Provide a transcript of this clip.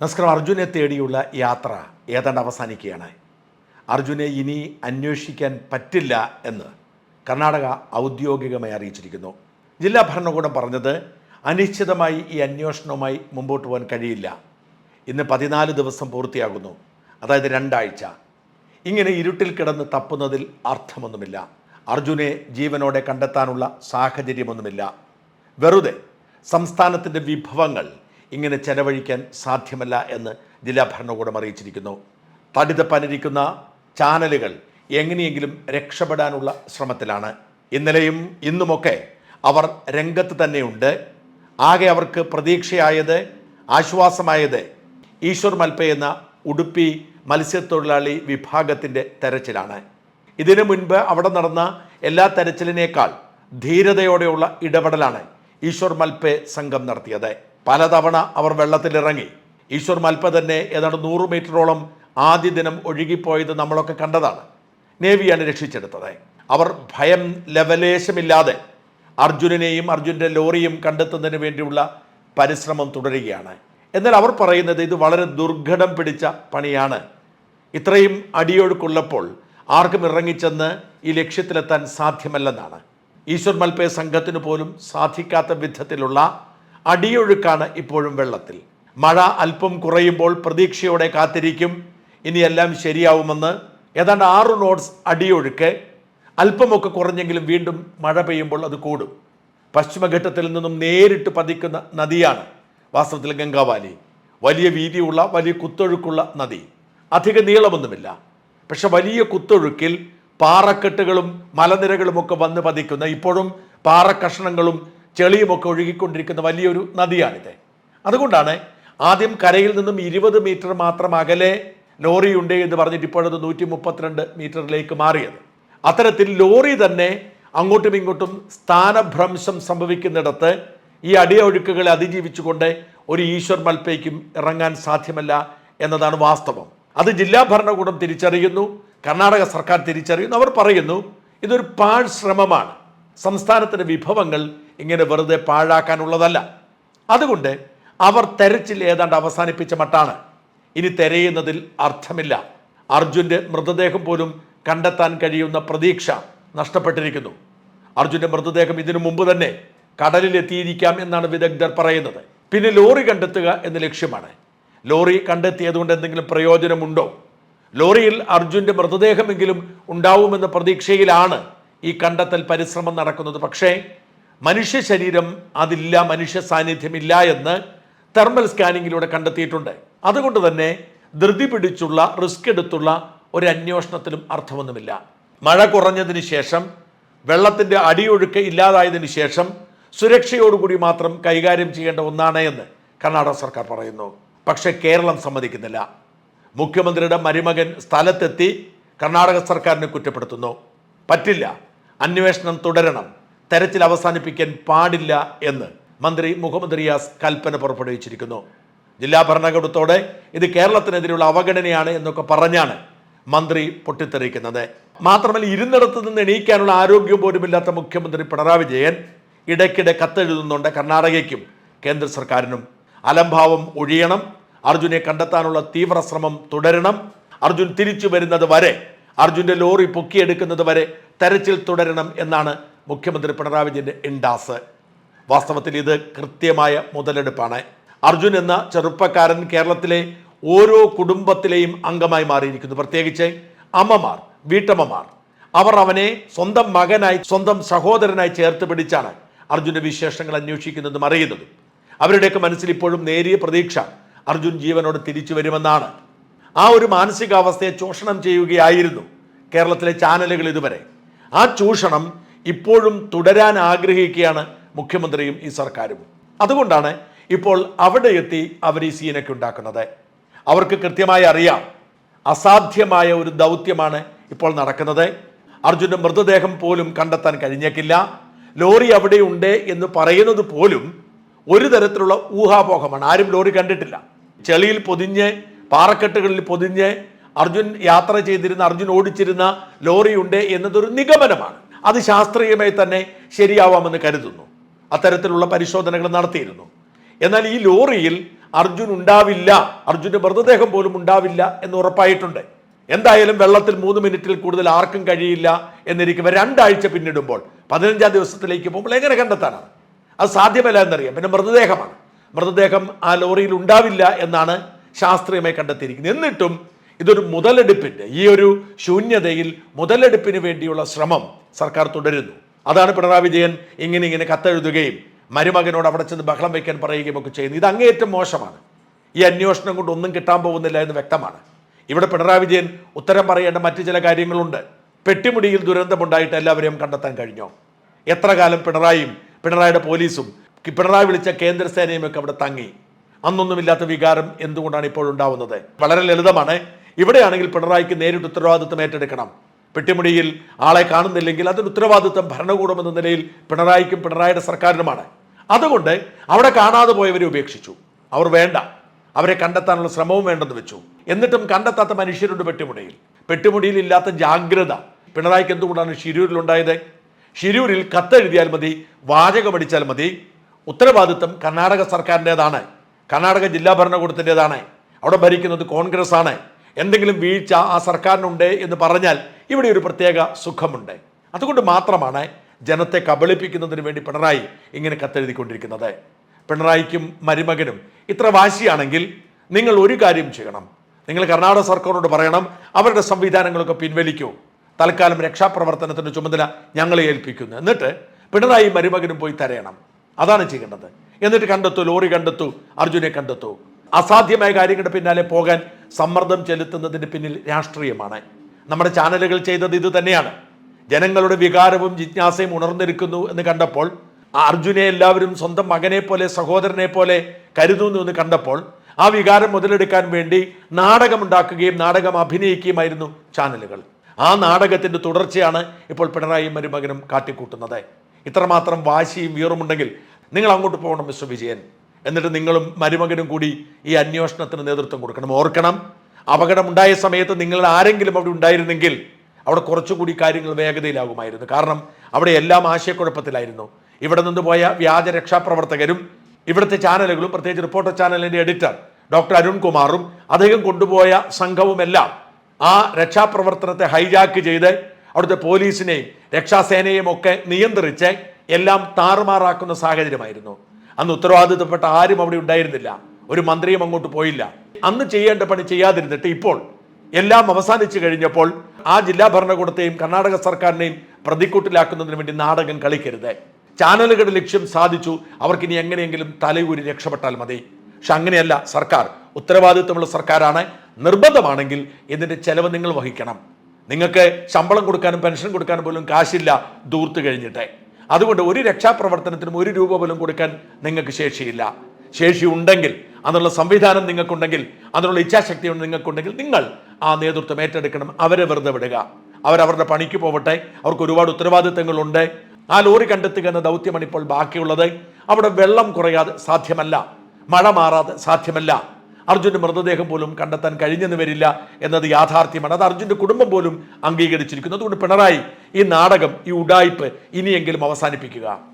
നമസ്കാരം. അർജുനെ തേടിയുള്ള യാത്ര ഏതാണ്ട് അവസാനിക്കുകയാണ്. അർജുനെ ഇനി അന്വേഷിക്കാൻ പറ്റില്ല എന്ന് കർണാടക ഔദ്യോഗികമായി അറിയിച്ചിരിക്കുന്നു. ജില്ലാ ഭരണകൂടം പറഞ്ഞത് അനിശ്ചിതമായി ഈ അന്വേഷണവുമായി മുമ്പോട്ട് പോകാൻ കഴിയില്ല. ഇന്ന് പതിനാല് ദിവസം പൂർത്തിയാകുന്നു. അതായത് രണ്ടാഴ്ച. ഇങ്ങനെ ഇരുട്ടിൽ കിടന്ന് തപ്പുന്നതിൽ അർത്ഥമൊന്നുമില്ല. അർജുനെ ജീവനോടെ കണ്ടെത്താനുള്ള സാഹചര്യമൊന്നുമില്ല. വെറുതെ സംസ്ഥാനത്തിന്റെ വിഭവങ്ങൾ ഇങ്ങനെ ചെലവഴിക്കാൻ സാധ്യമല്ല എന്ന് ജില്ലാ ഭരണകൂടം അറിയിച്ചിരിക്കുന്നു. തടിതപ്പനിരിക്കുന്ന ചാനലുകൾ എങ്ങനെയെങ്കിലും രക്ഷപ്പെടാനുള്ള ശ്രമത്തിലാണ്. ഇന്നലെയും ഇന്നുമൊക്കെ അവർ രംഗത്ത് തന്നെയുണ്ട്. ആകെ അവർക്ക് പ്രതീക്ഷയായത് ആശ്വാസമായത് ഈശ്വർ മൽപ്പ എന്ന ഉടുപ്പി മത്സ്യത്തൊഴിലാളി വിഭാഗത്തിന്റെ തെരച്ചിലാണ്. ഇതിനു മുൻപ് അവിടെ നടന്ന എല്ലാ തെരച്ചിലിനേക്കാൾ ധീരതയോടെയുള്ള ഇടപെടലാണ് ഈശ്വർ മൽപ്പെ സംഘം നടത്തിയത്. പലതവണ അവർ വെള്ളത്തിലിറങ്ങി. ഈശ്വർ മൽപ്പ തന്നെ ഏതാണ്ട് നൂറ് മീറ്ററോളം ആദ്യ ദിനം ഒഴുകിപ്പോയത് നമ്മളൊക്കെ കണ്ടതാണ്. നേവിയാണ് രക്ഷിച്ചെടുത്തത്. അവർ ഭയം ലവലേശമില്ലാതെ അർജുനനെയും അർജുന്റെ ലോറിയും കണ്ടെത്തുന്നതിന് വേണ്ടിയുള്ള പരിശ്രമം തുടരുകയാണ്. എന്നാൽ അവർ പറയുന്നത് ഇത് വളരെ ദുർഘടം പിടിച്ച പണിയാണ്. ഇത്രയും അടിയൊഴുക്കുള്ളപ്പോൾ ആർക്കും ഇറങ്ങിച്ചെന്ന് ഈ ലക്ഷ്യത്തിലെത്താൻ സാധ്യമല്ലെന്നാണ്. ഈശ്വർ മൽപ്പേ സംഘത്തിന് പോലും സാധിക്കാത്ത വിധത്തിലുള്ള അടിയൊഴുക്കാണ് ഇപ്പോഴും വെള്ളത്തിൽ. മഴ അല്പം കുറയുമ്പോൾ പ്രതീക്ഷയോടെ കാത്തിരിക്കും. ഇനിയെല്ലാം ശരിയാവുമെന്ന് ഏതാണ്ട് ആറു നോട്ട്സ് അടിയൊഴുക്ക്. അല്പമൊക്കെ കുറഞ്ഞെങ്കിലും വീണ്ടും മഴ പെയ്യുമ്പോൾ അത് കൂടും. പശ്ചിമഘട്ടത്തിൽ നിന്നും നേരിട്ട് പതിക്കുന്ന നദിയാണ് വാസ്തവത്തിൽ ഗംഗാവാലി. വലിയ വീതിയുള്ള വലിയ കുത്തൊഴുക്കുള്ള നദി. അധിക നീളമൊന്നുമില്ല. പക്ഷെ വലിയ കുത്തൊഴുക്കിൽ പാറക്കെട്ടുകളും മലനിരകളുമൊക്കെ വന്ന് പതിക്കുന്ന ഇപ്പോഴും പാറക്കഷ്ണങ്ങളും ചെളിയുമൊക്കെ ഒഴുകിക്കൊണ്ടിരിക്കുന്ന വലിയൊരു നദിയാണിത്. അതുകൊണ്ടാണ് ആദ്യം കരയിൽ നിന്നും ഇരുപത് മീറ്റർ മാത്രം അകലെ ലോറിയുണ്ട് എന്ന് പറഞ്ഞിട്ട് ഇപ്പോഴത് നൂറ്റി മുപ്പത്തിരണ്ട് മീറ്ററിലേക്ക് മാറിയത്. അത്തരത്തിൽ ലോറി തന്നെ അങ്ങോട്ടും ഇങ്ങോട്ടും സ്ഥാനഭ്രംശം സംഭവിക്കുന്നിടത്ത് ഈ അടിയൊഴുക്കുകളെ അതിജീവിച്ചുകൊണ്ട് ഒരു ഈശ്വർ മൽപ്പയ്ക്കും ഇറങ്ങാൻ സാധ്യമല്ല എന്നതാണ് വാസ്തവം. അത് ജില്ലാ ഭരണകൂടം തിരിച്ചറിയുന്നു കർണാടക സർക്കാർ തിരിച്ചറിയുന്നു. അവർ പറയുന്നു ഇതൊരു പാഴ് ശ്രമമാണ്. സംസ്ഥാനത്തിന്റെ വിഭവങ്ങൾ ഇങ്ങനെ വെറുതെ പാഴാക്കാനുള്ളതല്ല. അതുകൊണ്ട് അവർ തെരച്ചിൽ ഏതാണ്ട് അവസാനിപ്പിച്ച മട്ടാണ്. ഇനി തെരയുന്നതിൽ അർത്ഥമില്ല. അർജുന്റെ മൃതദേഹം പോലും കണ്ടെത്താൻ കഴിയുന്ന പ്രതീക്ഷ നഷ്ടപ്പെട്ടിരിക്കുന്നു. അർജുന്റെ മൃതദേഹം ഇതിനു മുമ്പ് തന്നെ കടലിലെത്തിയിരിക്കാം എന്നാണ് വിദഗ്ധർ പറയുന്നത്. പിന്നെ ലോറി കണ്ടെത്തുക എന്ന ലക്ഷ്യമാണ്. ലോറി കണ്ടെത്തിയതുകൊണ്ട് എന്തെങ്കിലും പ്രയോജനമുണ്ടോ? ലോറിയിൽ അർജുന്റെ മൃതദേഹമെങ്കിലും ഉണ്ടാവുമെന്ന പ്രതീക്ഷയിലാണ് ഈ കണ്ടെത്തൽ പരിശ്രമം നടക്കുന്നത്. പക്ഷേ മനുഷ്യ ശരീരം അതില്ല മനുഷ്യ സാന്നിധ്യമില്ല എന്ന് തെർമൽ സ്കാനിങ്ങിലൂടെ കണ്ടെത്തിയിട്ടുണ്ട്. അതുകൊണ്ട് തന്നെ ധൃതി പിടിച്ചുള്ള റിസ്ക് എടുത്തുള്ള ഒരു അന്വേഷണത്തിലും അർത്ഥമൊന്നുമില്ല. മഴ കുറഞ്ഞതിന് ശേഷം വെള്ളത്തിന്റെ അടിയൊഴുക്ക് ഇല്ലാതായതിന് ശേഷം സുരക്ഷയോടുകൂടി മാത്രം കൈകാര്യം ചെയ്യേണ്ട ഒന്നാണ് എന്ന് കർണാടക സർക്കാർ പറയുന്നു. പക്ഷേ കേരളം സമ്മതിക്കുന്നില്ല. മുഖ്യമന്ത്രിയുടെ മരുമകൻ സ്ഥലത്തെത്തി കർണാടക സർക്കാരിനെ കുറ്റപ്പെടുത്തുന്നു. പറ്റില്ല. അന്വേഷണം തുടരണം. തെരച്ചിൽ അവസാനിപ്പിക്കാൻ പാടില്ല എന്ന് മന്ത്രി മുഹമ്മദ് റിയാസ് കൽപ്പന പുറപ്പെടുവിച്ചിരിക്കുന്നു. ജില്ലാ ഭരണകൂടത്തോടെ ഇത് കേരളത്തിനെതിരെയുള്ള അവഗണനയാണ് എന്നൊക്കെ പറഞ്ഞാണ് മന്ത്രി പൊട്ടിത്തെറിക്കുന്നത്. മാത്രമല്ല ഇരുന്നിടത്ത് നിന്ന് എണീക്കാനുള്ള ആരോഗ്യം പോലുമില്ലാത്ത മുഖ്യമന്ത്രി പിണറായി വിജയൻ ഇടയ്ക്കിടെ കത്തെഴുതുന്നുണ്ട് കർണാടകയ്ക്കും കേന്ദ്ര സർക്കാരിനും. അലംഭാവം ഒഴിയണം അർജുനെ കണ്ടെത്താനുള്ള തീവ്രശ്രമം തുടരണം അർജുൻ തിരിച്ചു വരുന്നത് വരെ അർജുന്റെ ലോറി പൊക്കിയെടുക്കുന്നത് വരെ തെരച്ചിൽ തുടരണം എന്നാണ് മുഖ്യമന്ത്രി പിണറായി വിജയന്റെ ഇൻഡാസ് വാസ്തവത്തിൽ ഇത് കൃത്യമായ മുതലെടുപ്പാണ്. അർജുൻ എന്ന ചെറുപ്പക്കാരൻ കേരളത്തിലെ ഓരോ കുടുംബത്തിലെയും അംഗമായി മാറിയിരിക്കുന്നു. പ്രത്യേകിച്ച് അമ്മമാർ വീട്ടമ്മമാർ. അവർ അവനെ സ്വന്തം മകനായി സ്വന്തം സഹോദരനായി ചേർത്ത് പിടിച്ചാണ് അർജുന്റെ വിശേഷങ്ങൾ അന്വേഷിക്കുന്നതും അറിയുന്നതും. അവരുടെയൊക്കെ മനസ്സിൽ ഇപ്പോഴും നേരിയ പ്രതീക്ഷ അർജുൻ ജീവനോട് തിരിച്ചു വരുമെന്നാണ്. ആ ഒരു മാനസികാവസ്ഥയെ ചൂഷണം ചെയ്യുകയായിരുന്നു കേരളത്തിലെ ചാനലുകൾ ഇതുവരെ. ആ ചൂഷണം ഇപ്പോഴും തുടരാൻ ആഗ്രഹിക്കുകയാണ് മുഖ്യമന്ത്രിയും ഈ സർക്കാരും. അതുകൊണ്ടാണ് ഇപ്പോൾ അവിടെ എത്തി അവർ ഈ സീനൊക്കെ ഉണ്ടാക്കുന്നത്. അവർക്ക് കൃത്യമായി അറിയാം അസാധ്യമായ ഒരു ദൗത്യമാണ് ഇപ്പോൾ നടക്കുന്നത്. അർജുന്റെ മൃതദേഹം പോലും കണ്ടെത്താൻ കഴിഞ്ഞേക്കില്ല. ലോറി അവിടെയുണ്ട് എന്ന് പറയുന്നത് പോലും ഒരു തരത്തിലുള്ള ഊഹാപോഹമാണ്. ആരും ലോറി കണ്ടിട്ടില്ല. ചെളിയിൽ പൊതിഞ്ഞ് പാറക്കെട്ടുകളിൽ പൊതിഞ്ഞ് അർജുൻ യാത്ര ചെയ്തിരുന്ന അർജുൻ ഓടിച്ചിരുന്ന ലോറിയുണ്ട് എന്നതൊരു നിഗമനമാണ്. അത് ശാസ്ത്രീയമായി തന്നെ ശരിയാവാമെന്ന് കരുതുന്നു. അത്തരത്തിലുള്ള പരിശോധനകൾ നടത്തിയിരുന്നു. എന്നാൽ ഈ ലോറിയിൽ അർജുൻ ഉണ്ടാവില്ല അർജുന്റെ മൃതദേഹം പോലും ഉണ്ടാവില്ല എന്ന് ഉറപ്പായിട്ടുണ്ട്. എന്തായാലും വെള്ളത്തിൽ മൂന്ന് മിനിറ്റിൽ കൂടുതൽ ആർക്കും കഴിയില്ല എന്നിരിക്കുമ്പോൾ രണ്ടാഴ്ച പിന്നിടുമ്പോൾ പതിനഞ്ചാം ദിവസത്തിലേക്ക് പോകുമ്പോൾ എങ്ങനെ കണ്ടെത്താനാണ്? അത് സാധ്യമല്ല എന്നറിയാം. പിന്നെ മൃതദേഹമാണ്. മൃതദേഹം ആ ലോറിയിൽ ഉണ്ടാവില്ല എന്നാണ് ശാസ്ത്രീയമായി കണ്ടെത്തിയിരിക്കുന്നത്. എന്നിട്ടും ഇതൊരു മുതലെടുപ്പിന്റെ ഈ ഒരു ശൂന്യതയിൽ മുതലെടുപ്പിന് വേണ്ടിയുള്ള ശ്രമം സർക്കാർ തുടരുന്നു. അതാണ് പിണറായി വിജയൻ ഇങ്ങനെ ഇങ്ങനെ കത്തെഴുതുകയും മരുമകനോട് അവിടെ ചെന്ന് ബഹളം വയ്ക്കാൻ പറയുകയും ഒക്കെ ചെയ്യുന്നു ഇത് അങ്ങേയറ്റം മോശമാണ്. ഈ അന്വേഷണം കൊണ്ട് ഒന്നും കിട്ടാൻ പോകുന്നില്ല എന്ന് വ്യക്തമാണ്. ഇവിടെ പിണറായി വിജയൻ ഉത്തരം പറയേണ്ട മറ്റു ചില കാര്യങ്ങളുണ്ട്. പെട്ടിമുടിയിൽ ദുരന്തമുണ്ടായിട്ട് എല്ലാവരെയും കണ്ടെത്താൻ കഴിഞ്ഞോ? എത്ര കാലം പിണറായിയും പിണറായിയുടെ പോലീസും പിണറായി വിളിച്ച കേന്ദ്രസേനയും ഒക്കെ അവിടെ തങ്ങി. അന്നൊന്നുമില്ലാത്ത വികാരം എന്തുകൊണ്ടാണ് ഇപ്പോൾ ഉണ്ടാവുന്നത് വളരെ ലളിതമാണ്. ഇവിടെയാണെങ്കിൽ പിണറായിക്ക് നേരിട്ട് ഉത്തരവാദിത്വം ഏറ്റെടുക്കണം. പെട്ടിമുടിയിൽ ആളെ കാണുന്നില്ലെങ്കിൽ അതിന് ഉത്തരവാദിത്വം ഭരണകൂടം എന്ന നിലയിൽ പിണറായിക്കും പിണറായിയുടെ സർക്കാരിനുമാണ്. അതുകൊണ്ട് അവിടെ കാണാതെ പോയവരെ ഉപേക്ഷിച്ചു. അവർ വേണ്ട. അവരെ കണ്ടെത്താനുള്ള ശ്രമവും വേണ്ടെന്ന് വെച്ചു. എന്നിട്ടും കണ്ടെത്താത്ത മനുഷ്യരുണ്ട് പെട്ടിമുടിയിൽ. പെട്ടിമുടിയിൽ ഇല്ലാത്ത ജാഗ്രത. പിണറായിക്ക് എന്തുകൊണ്ടാണ് ഷിരൂരിലുണ്ടായത്? ഷിരൂരിൽ കത്തെഴുതിയാൽ മതി വാചകമടിച്ചാൽ മതി. ഉത്തരവാദിത്വം കർണാടക സർക്കാരിന്റെതാണ്. കർണാടക ജില്ലാ ഭരണകൂടത്തിന്റെതാണ്. അവിടെ ഭരിക്കുന്നത് കോൺഗ്രസ് ആണ് എന്തെങ്കിലും വീഴ്ച ആ സർക്കാരിനുണ്ട് എന്ന് പറഞ്ഞാൽ ഇവിടെ ഒരു പ്രത്യേക സുഖമുണ്ട്. അതുകൊണ്ട് മാത്രമാണ് ജനത്തെ കബളിപ്പിക്കുന്നതിന് വേണ്ടി പിണറായി ഇങ്ങനെ കത്തെഴുതിക്കൊണ്ടിരിക്കുന്നത്. പിണറായിക്കും മരുമകനും ഇത്ര വാശിയാണെങ്കിൽ നിങ്ങൾ ഒരു കാര്യം ചെയ്യണം. നിങ്ങൾ കർണാടക സർക്കാരിനോട് പറയണം അവരുടെ സംവിധാനങ്ങളൊക്കെ പിൻവലിക്കൂ. തൽക്കാലം രക്ഷാപ്രവർത്തനത്തിന്റെ ചുമതല ഞങ്ങളെ ഏൽപ്പിക്കുന്നു. എന്നിട്ട് പിണറായി മരുമകനും പോയി തരയണം. അതാണ് ചെയ്യേണ്ടത്. എന്നിട്ട് കണ്ടെത്തൂ ലോറി കണ്ടെത്തൂ അർജുനെ കണ്ടെത്തൂ. അസാധ്യമായ കാര്യങ്ങളുടെ പിന്നാലെ പോകാൻ സമ്മർദ്ദം ചെലുത്തുന്നതിന് പിന്നിൽ രാഷ്ട്രീയമാണ്. നമ്മുടെ ചാനലുകൾ ചെയ്തത് ഇത് തന്നെയാണ്. ജനങ്ങളുടെ വികാരവും ജിജ്ഞാസയും ഉണർന്നിരിക്കുന്നു എന്ന് കണ്ടപ്പോൾ അർജുനെ എല്ലാവരും സ്വന്തം മകനെ പോലെ സഹോദരനെ പോലെ കരുതുന്നു എന്ന് കണ്ടപ്പോൾ ആ വികാരം മുതലെടുക്കാൻ വേണ്ടി നാടകമുണ്ടാക്കുകയും നാടകം അഭിനയിക്കുകയുമായിരുന്നു ചാനലുകൾ. ആ നാടകത്തിന്റെ തുടർച്ചയാണ് ഇപ്പോൾ പിണറായി മരുമകനും കാട്ടിക്കൂട്ടുന്നത്. ഇത്രമാത്രം വാശിയും വീറുമുണ്ടെങ്കിൽ നിങ്ങൾ അങ്ങോട്ട് പോകണം മിസ്റ്റർ വിജയൻ. എന്നിട്ട് നിങ്ങളും മരുമകനും കൂടി ഈ അന്വേഷണത്തിന് നേതൃത്വം കൊടുക്കണം. ഓർക്കണം അപകടമുണ്ടായ സമയത്ത് നിങ്ങൾ ആരെങ്കിലും അവിടെ ഉണ്ടായിരുന്നെങ്കിൽ അവിടെ കുറച്ചുകൂടി കാര്യങ്ങൾ വേഗതയിലാകുമായിരുന്നു. കാരണം അവിടെ എല്ലാം ആശയക്കുഴപ്പത്തിലായിരുന്നു. ഇവിടെ നിന്ന് പോയ വ്യാജ രക്ഷാപ്രവർത്തകരും ഇവിടുത്തെ ചാനലുകളും പ്രത്യേകിച്ച് റിപ്പോർട്ടർ ചാനലിന്റെ എഡിറ്റർ ഡോക്ടർ അരുൺകുമാറും അദ്ദേഹം കൊണ്ടുപോയ സംഘവുമെല്ലാം ആ രക്ഷാപ്രവർത്തനത്തെ ഹൈജാക്ക് ചെയ്ത് അവിടുത്തെ പോലീസിനെയും രക്ഷാസേനയും ഒക്കെ നിയന്ത്രിച്ച് എല്ലാം താറുമാറാക്കുന്ന സാഹചര്യമായിരുന്നു. അന്ന് ഉത്തരവാദിത്തപ്പെട്ട ആരും അവിടെ ഉണ്ടായിരുന്നില്ല. ഒരു മന്ത്രിയും അങ്ങോട്ട് പോയില്ല. അന്ന് ചെയ്യേണ്ട പണി ചെയ്യാതിരുന്നിട്ട് ഇപ്പോൾ എല്ലാം അവസാനിച്ചു കഴിഞ്ഞപ്പോൾ ആ ജില്ലാ ഭരണകൂടത്തെയും കർണാടക സർക്കാരിനെയും പ്രതിക്കൂട്ടിലാക്കുന്നതിന് വേണ്ടി നാടകം കളിക്കരുത്. ചാനലുകളുടെ ലക്ഷ്യം സാധിച്ചു. അവർക്കിനി എങ്ങനെയെങ്കിലും തലയൂരി രക്ഷപ്പെട്ടാൽ മതി. പക്ഷെ അങ്ങനെയല്ല. സർക്കാർ ഉത്തരവാദിത്വമുള്ള സർക്കാരാണ്. നിർബന്ധമാണെങ്കിൽ ഇതിന്റെ ചെലവ് നിങ്ങൾ വഹിക്കണം. നിങ്ങൾക്ക് ശമ്പളം കൊടുക്കാനും പെൻഷൻ കൊടുക്കാനും പോലും കാശില്ല ദൂർത്ത് കഴിഞ്ഞിട്ട്. അതുകൊണ്ട് ഒരു രക്ഷാപ്രവർത്തനത്തിനും ഒരു രൂപ പോലും കൊടുക്കാൻ നിങ്ങൾക്ക് ശേഷിയില്ല. ശേഷി ഉണ്ടെങ്കിൽ അതിനുള്ള സംവിധാനം നിങ്ങൾക്കുണ്ടെങ്കിൽ അതിനുള്ള ഇച്ഛാശക്തി നിങ്ങൾക്കുണ്ടെങ്കിൽ നിങ്ങൾ ആ നേതൃത്വം ഏറ്റെടുക്കണം അവരെ വെറുതെ വിടുക. അവരവരുടെ പണിക്ക് പോവട്ടെ അവർക്ക് ഒരുപാട് ഉത്തരവാദിത്തങ്ങളുണ്ട്. ആ ലോറി കണ്ടെത്തുക എന്ന ദൗത്യമാണ് ഇപ്പോൾ ബാക്കിയുള്ളത്. അവിടെ വെള്ളം കുറയാതെ സാധ്യമല്ല മഴ മാറാതെ സാധ്യമല്ല. അർജുന്റെ മൃതദേഹം പോലും കണ്ടെത്താൻ കഴിഞ്ഞെന്ന് വരില്ല എന്നത് യാഥാർത്ഥ്യമാണ്. അത് അർജുന്റെ കുടുംബം പോലും അംഗീകരിച്ചിരിക്കുന്നു. അതുകൊണ്ട് പിണറായി ഈ നാടകം ഈ ഉഡായിപ്പ് ഇനിയെങ്കിലും അവസാനിപ്പിക്കുക.